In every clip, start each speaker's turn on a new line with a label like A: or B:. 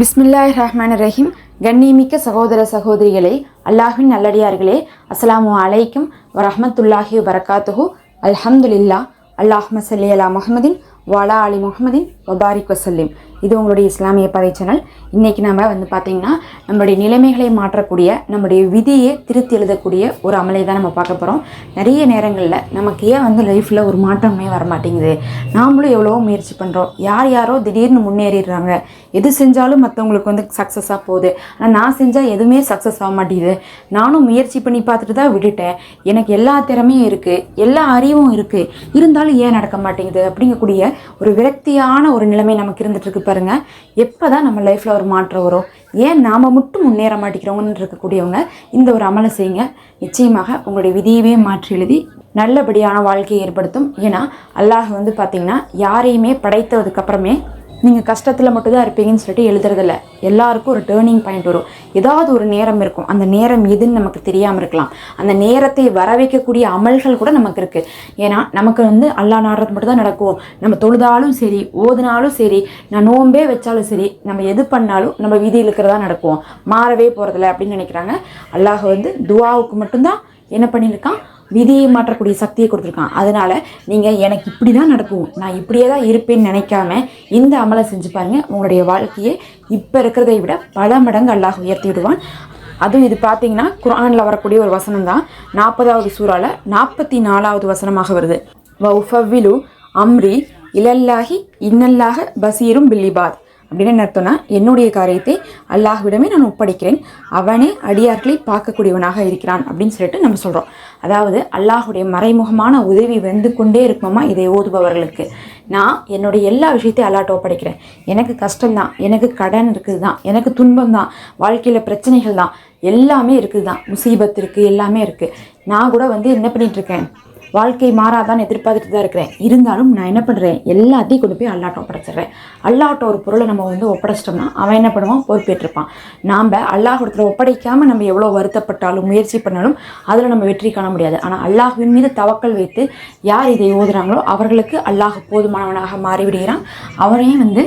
A: பிஸ்மில்லாஹ் ரஹ்மான் ரஹீம் கண்ணியமிக்க சகோதர சகோதரிகளே அல்லாஹ்வின் நல்லடியார்களே அஸ்லாம் அலைக்கும் வரஹமத்துல்லாஹி வரகாத்துஹு அல்ஹம்துலில்லா அல்லாஹ் மசல்லி அலா முஹம்மதின் வாலா அலி முஹம்மதின் வபாரிக் வசல்லிம். இது உங்களுடைய இஸ்லாமிய பதை சேனல் இன்றைக்கி நம்ம வந்து பார்த்திங்கன்னா நம்மளுடைய நிலைமைகளை மாற்றக்கூடிய நம்முடைய விதியை திருத்தி எழுதக்கூடிய ஒரு அமலை தான் நம்ம பார்க்க போகிறோம் நிறைய நேரங்களில் நமக்கு ஏன் வந்து லைஃப்பில் ஒரு மாற்றமே வர மாட்டேங்குது? நாமளும் எவ்வளவோ முயற்சி பண்ணுறோம் யார் யாரோ திடீர்னு முன்னேறிடுறாங்க. எது செஞ்சாலும் மற்றவங்களுக்கு வந்து சக்ஸஸாக போகுது. ஆனால் நான் செஞ்சால் எதுவுமே சக்ஸஸ் ஆக மாட்டேங்குது. நானும் முயற்சி பண்ணி பார்த்துட்டு தான் விட்டுட்டேன். எனக்கு எல்லா திறமையும் இருக்குது எல்லா அறிவும் இருக்குது இருந்தாலும் ஏன் நடக்க மாட்டேங்குது? அப்படிங்கக்கூடிய ஒரு விரக்தியான ஒரு நிலைமை நமக்கு இருந்துட்டு இருக்கு பாருங்க எப்போ தான் நம்ம லைஃப்பில் ஒரு மாற்றம் வரும் ஏன் நாம் மட்டும் முன்னேற மாட்டேங்கிறோங்கன்னு இருக்கக்கூடியவங்க இந்த ஒரு அமலை செய்யுங்க. நிச்சயமாக உங்களுடைய விதியவே மாற்றி எழுதி நல்லபடியான வாழ்க்கையை ஏற்படுத்தும். ஏன்னா அல்லாஹ் வந்து பார்த்திங்கன்னா யாரையுமே படைத்ததுக்கப்புறமே நீங்கள் கஷ்டத்தில் மட்டும்தான் இருப்பீங்கன்னு சொல்லிட்டு எழுதுறதில்ல. எல்லாருக்கும் ஒரு டேர்னிங் பாயிண்ட் வரும். ஏதாவது ஒரு நேரம் இருக்கும். அந்த நேரம் எதுன்னு நமக்கு தெரியாமல் இருக்கலாம். அந்த நேரத்தை வர வைக்கக்கூடிய அமல்கள் கூட நமக்கு இருக்குது ஏன்னா நமக்கு வந்து அல்லா நாடுறது மட்டும் தான் நடக்கும். நம்ம தொழுதாலும் சரி ஓதுனாலும் சரி நான் நோம்பே வச்சாலும் சரி நம்ம எது பண்ணாலும் நம்ம வீதியில் இருக்கிறதா நடக்கும். மாறவே போகிறதில்ல அப்படின்னு நினைக்கிறாங்க. அல்லாஹ் வந்து துவாவுக்கு மட்டும்தான் என்ன பண்ணியிருக்கான்? விதியை மாற்றக்கூடிய சக்தியை கொடுத்துருக்கான். அதனால் நீங்கள் எனக்கு இப்படி தான் நடக்கும். நான் இப்படியே தான் இருப்பேன்னு நினைக்காம இந்த அமலை செஞ்சு பாருங்க. உங்களுடைய வாழ்க்கையை இப்போ இருக்கிறதை விட பல மடங்கு அல்லாஹ் உயர்த்தி விடுவான். அதுவும் இது பார்த்தீங்கன்னா குரானில் வரக்கூடிய ஒரு வசனம் தான் நாற்பதாவது சூறாவில் நாற்பத்தி நாலாவது வசனமாக வருது. வௌஃபவ்விலு அம்ரி இலல்லாஹி இன்னல்லாக பசீரும் பில்லிபாத் அப்படின்னு என்ன அர்த்தம்னா என்னுடைய காரியத்தை அல்லாஹ்விடமே நான் ஒப்படைக்கிறேன். அவனே அடியார்களை பார்க்கக்கூடியவனாக இருக்கிறான் அப்படின்னு சொல்லிட்டு நம்ம சொல்கிறோம் அதாவது அல்லாஹுடைய மறைமுகமான உதவி வந்து கொண்டே இருக்குமாமா இதை ஓதுபவர்களுக்கு. நான் என்னுடைய எல்லா விஷயத்தையும் அல்லாட்ட ஒப்படைக்கிறேன். எனக்கு கஷ்டம்தான் எனக்கு கடன் இருக்குது தான் எனக்கு துன்பம் தான் வாழ்க்கையில் பிரச்சனைகள் தான் எல்லாமே இருக்குது தான் முசீபத் இருக்குது எல்லாமே இருக்குது நான் கூட வந்து என்ன பண்ணிகிட்ருக்கேன் இருக்கேன்? வாழ்க்கை மாறாதான்னு எதிர்பார்த்துட்டு தான் இருக்கிறேன். இருந்தாலும் நான் என்ன பண்ணுறேன் எல்லாத்தையும் கொண்டு போய் அல்லாட்ட ஒப்படைச்சிடுறேன். அல்லாட்ட ஒரு பொருளை நம்ம வந்து ஒப்படைச்சிட்டோம்னா அவன் என்ன பண்ணுவான்? பொறுப்பேற்றிருப்பான். நாம் அல்லாஹிடத்தில் ஒப்படைக்காமல் நம்ம எவ்வளோ வருத்தப்பட்டாலும் முயற்சி பண்ணாலும் அதில் நம்ம வெற்றி காண முடியாது. ஆனால் அல்லாஹுவின் மீது தவக்கல் வைத்து யார் இதை ஓதுறாங்களோ அவர்களுக்கு அல்லாஹ் போதுமானவனாக மாறிவிடுகிறான். அவனையும் வந்து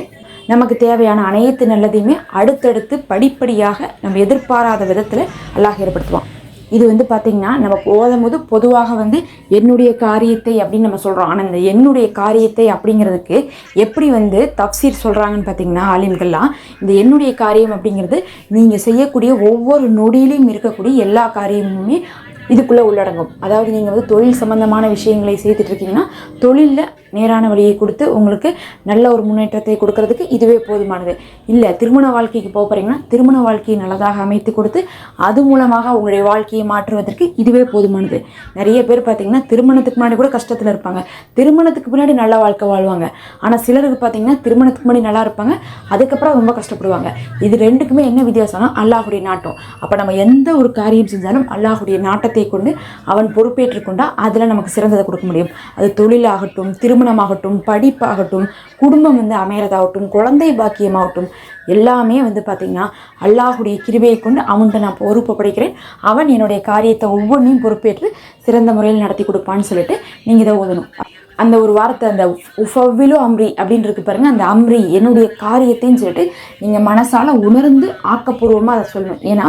A: நமக்கு தேவையான அனைத்து நல்லதையுமே அடுத்தடுத்து படிப்படியாக நம்ம எதிர்பாராத விதத்தில் அல்லாஹ் ஏற்படுத்துவான். இது வந்து பார்த்திங்கன்னா நம்ம போதும் போது பொதுவாக வந்து என்னுடைய காரியத்தை அப்படின்னு நம்ம சொல்கிறோம் ஆனால் இந்த என்னுடைய காரியத்தை அப்படிங்கிறதுக்கு எப்படி வந்து தப்சீர் சொல்கிறாங்கன்னு பார்த்தீங்கன்னா ஆலிம்கள்லாம் இந்த என்னுடைய காரியம் அப்படிங்கிறது நீங்கள் செய்யக்கூடிய ஒவ்வொரு நொடியிலையும் இருக்கக்கூடிய எல்லா காரியமுமே இதுக்குள்ளே உள்ளடங்கும். அதாவது நீங்கள் வந்து தொழில் சம்பந்தமான விஷயங்களை செய்துட்டு இருக்கீங்கன்னா தொழிலில் நேரான வழியை கொடுத்து உங்களுக்கு நல்ல ஒரு முன்னேற்றத்தை கொடுக்கறதுக்கு இதுவே போதுமானது. இல்லை திருமண வாழ்க்கைக்கு போக போகிறீங்கன்னா திருமண வாழ்க்கையை நல்லதாக அமைத்து கொடுத்து அது மூலமாக உங்களுடைய வாழ்க்கையை மாற்றுவதற்கு இதுவே போதுமானது. நிறைய பேர் பார்த்தீங்கன்னா திருமணத்துக்கு முன்னாடி கூட கஷ்டத்தில் இருப்பாங்க. திருமணத்துக்கு முன்னாடி நல்ல வாழ்க்கை வாழ்வாங்க. ஆனால் சிலருக்கு பார்த்தீங்கன்னா திருமணத்துக்கு முன்னாடி நல்லா இருப்பாங்க. அதுக்கப்புறம் ரொம்ப கஷ்டப்படுவாங்க. இது ரெண்டுக்குமே என்ன வித்தியாசம்னா அல்லாஹுடைய நாட்டம். அப்போ நம்ம எந்த ஒரு காரியம் செஞ்சாலும் அல்லாஹுடைய நாட்டத்தை கொண்டு அவன் பொறுப்பேற்றுக்கொண்டால் அதில் நமக்கு சிறந்ததை கொடுக்க முடியும். அது தொழிலாகட்டும் திருமணமாகட்டும் படிப்பாகட்டும் குடும்பம் வந்து அமையறதாகட்டும் குழந்தை பாக்கியமாகட்டும் எல்லாமே வந்து பார்த்திங்கன்னா அல்லாஹுடைய கிருபையை கொண்டு அவன்கிட்ட நான் பொறுப்பு படைக்கிறேன் அவன் என்னுடைய காரியத்தை ஒவ்வொன்றையும் பொறுப்பேற்று சிறந்த முறையில் நடத்தி கொடுப்பான்னு சொல்லிட்டு நீங்கள் இதை ஓதணும். அந்த ஒரு வார்த்தை அந்த உஃபவ்விலு அம்ரி அப்படின்னு இருக்கு பாருங்க அந்த அம்ரி என்னுடைய காரியத்தைன்னு சொல்லிட்டு நீங்கள் மனசால் உணர்ந்து ஆக்கப்பூர்வமாக அதை சொல்லணும். ஏன்னா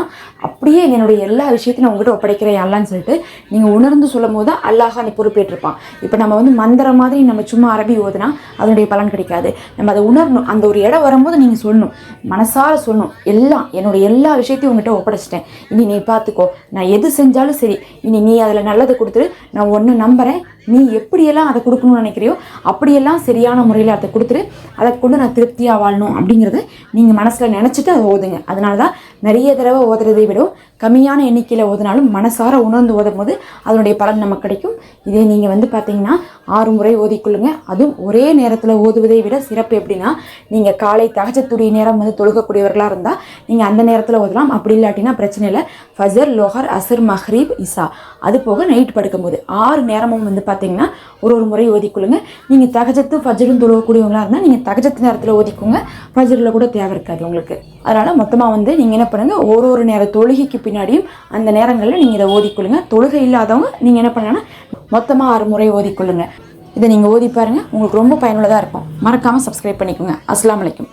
A: அப்படியே என்னுடைய எல்லா விஷயத்தையும் நான் உங்ககிட்ட ஒப்படைக்கிறேன் அல்லான்னு சொல்லிட்டு நீங்கள் உணர்ந்து சொல்லும் போது தான் அல்லாஹ் நீ பொறுப்பேற்றிருப்பான். இப்போ நம்ம வந்து மந்திரம் மாதிரி நம்ம சும்மா அரபி ஓதுனா அதனுடைய பலன் கிடைக்காது. நம்ம அதை உணரணும். அந்த ஒரு இடம் வரும்போது நீங்கள் சொல்லணும். மனசார சொல்லணும். எல்லாம் என்னுடைய எல்லா விஷயத்தையும் உங்ககிட்ட ஒப்படைச்சிட்டேன். இனி நீ பார்த்துக்கோ நான் எது செஞ்சாலும் சரி. இனி நீ அதில் நல்லதை கொடுத்துரு. நான் ஒன்று நம்புகிறேன் நீ எப்படியெல்லாம் அதை கொடுக்கணும்னு நினைக்கிறியோ அப்படியெல்லாம் சரியான முறையில் அதை கொடுத்துட்டு அதை கொண்டு நான் திருப்தியாக வாழணும் அப்படிங்கிறத நீங்கள் மனசில் நினச்சிட்டு அதை ஓதுங்க. அதனால தான் நிறைய தடவை ஓதுறதை விட கம்மியான எண்ணிக்கையில் ஓதுனாலும் மனசார உணர்ந்து ஓதும் போது அதனுடைய பலன் நமக்கு கிடைக்கும். இதே நீங்கள் வந்து பார்த்தீங்கன்னா ஆறு முறை ஓதிக்கொள்ளுங்க அதுவும் ஒரே நேரத்தில் ஓதுவதை விட சிறப்பு எப்படின்னா நீங்கள் காலை தகச்சத்துடைய நேரம் வந்து தொழுகக்கூடியவர்களாக இருந்தால் நீங்கள் அந்த நேரத்தில் ஓதலாம். அப்படி இல்லாட்டினா பிரச்சனை இல்லை. ஃபஜர் லோஹர் அசர் மஹ்ரீப் இசா. அது போக நைட் படுக்கும்போது ஆறு நேரமும் வந்து பார்த்தீங்கன்னா ஒரு ஒரு முறை ஓதிக்கொள்ளுங்க நீங்கள் தகஜத்து ஃபஜரும் தொழுகக்கூடியவங்களா இருந்தால் நீங்கள் தகஜத்து நேரத்தில் ஓதிக்கோங்க. ஃபஜரில் கூட தேவை இருக்காது உங்களுக்கு. அதனால் மொத்தமாக வந்து நீங்கள் என்ன பண்ணுங்கள் ஒரு ஒரு நேர தொழுகைக்கு பின்னாடியும் அந்த நேரங்களில் நீங்கள் இதை ஓதிக்கொள்ளுங்க. தொழுகை இல்லாதவங்க நீங்கள் என்ன பண்ணுங்கன்னா மொத்தமாக ஆறு முறை ஓதிக்கொள்ளுங்க. இதை நீங்கள் ஓதி பாருங்கள் உங்களுக்கு ரொம்ப பயனுள்ளதாக இருக்கும். மறக்காமல் சப்ஸ்கிரைப் பண்ணிக்கோங்க. அஸ்லாம் அலைக்கும்.